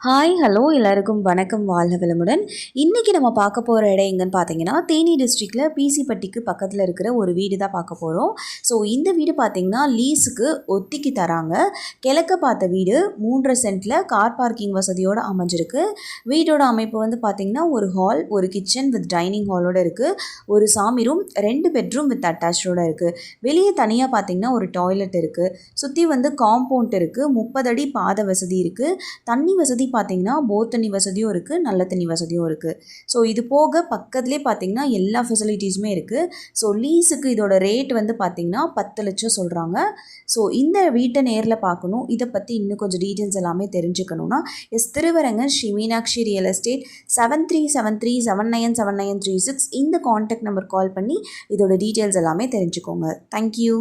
Hi hello எல்லாருக்கும் வணக்கம். வாழ்க வளமுடன். இன்றைக்கி நம்ம பார்க்க போகிற இடம் எங்கன்னு பார்த்தீங்கன்னா தேனி டிஸ்ட்ரிக்டில் பிசிப்பட்டிக்கு பக்கத்தில் இருக்கிற ஒரு வீடு தான் பார்க்க போகிறோம் ஸோ இந்த வீடு பார்த்திங்கன்னா லீஸுக்கு ஒத்திக்கு தராங்க. கிழக்க பார்த்த வீடு மூன்றரை சென்ட்டில் கார் பார்க்கிங் வசதியோடு அமைஞ்சிருக்கு. வீட்டோட அமைப்பு வந்து பார்த்திங்கன்னா ஒரு ஹால் ஒரு கிச்சன் வித் டைனிங் ஹாலோட இருக்குது ஒரு சாமி ரூம் ரெண்டு பெட்ரூம் வித் அட்டாச்சோட இருக்குது வெளியே தனியாக பார்த்தீங்கன்னா ஒரு டாய்லெட் இருக்குது சுற்றி வந்து காம்பவுண்ட் இருக்குது முப்பது அடி பாதை வசதி இருக்குது தண்ணி வசதி பார்த்தீங்கன்னா போர் தண்ணி வசதியும் இருக்குது நல்ல தண்ணி வசதியும் இருக்குது ஸோ இது போக பக்கத்துலேயே பார்த்தீங்கன்னா எல்லா ஃபெசிலிட்டிஸுமே இருக்குது ஸோ லீஸுக்கு இதோட ரேட் வந்து பார்த்தீங்கன்னா பத்து லட்சம் சொல்கிறாங்க ஸோ இந்த வீட்டை நேரில் பார்க்கணும் இதை பற்றி இன்னும் கொஞ்சம் டீட்டெயில்ஸ் எல்லாமே தெரிஞ்சுக்கணுன்னா S Thiruvarangan Sri Meenakshi real estate seven three seven three seven nine seven nine three six இந்த காண்டாக்ட் நம்பர் கால் பண்ணி இதோட டீட்டெயில்ஸ் எல்லாமே தெரிஞ்சுக்கோங்க. தேங்க்யூ